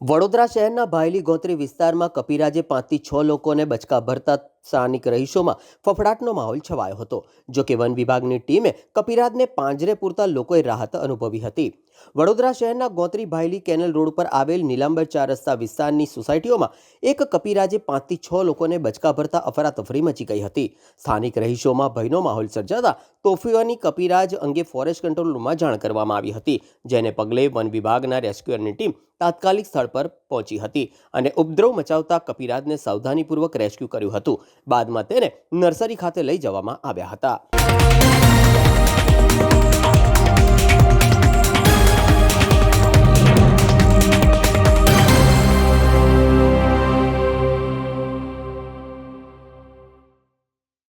વડોદરા શહેરના ભાયલી ગોત્રી વિસ્તારમાં કપિરાજે પાંચથી છ લોકોને બચકા ભરતા સ્થાનિક રહીશોમાં ફફડાટનો માહોલ છવાયો હતો. જોકે વન વિભાગની ટીમે કપિરાજને પાંજરે પૂરતા લોકોએ રાહત અનુભવી હતી. વડોદરા શહેરના ગોત્રી ભાયલી કેનલ રોડ પર આવેલ નીલાંબર ચાર રસ્તા વિસ્તારની સોસાયટીઓમાં એક કપિરાજે પાંચથી છ લોકોને બચકા ભરતા અફરાતફરી મચી ગઈ હતી. સ્થાનિક રહીશોમાં ભયનો માહોલ સર્જાતા તોફીઓની કપિરાજ અંગે ફોરેસ્ટ કંટ્રોલ રૂમમાં જાણ કરવામાં આવી હતી, જેને પગલે વન વિભાગના રેસ્ક્યુઅરની ટીમ તાત્કાલિક સ્થળ પર પહોંચી હતી અને ઉપદ્રવ મચાવતા કપિરાજને સાવધાનીપૂર્વક રેસ્ક્યુ કર્યું હતું. બાદમાં તેને નર્સરી ખાતે લઈ જવામાં આવ્યા હતા.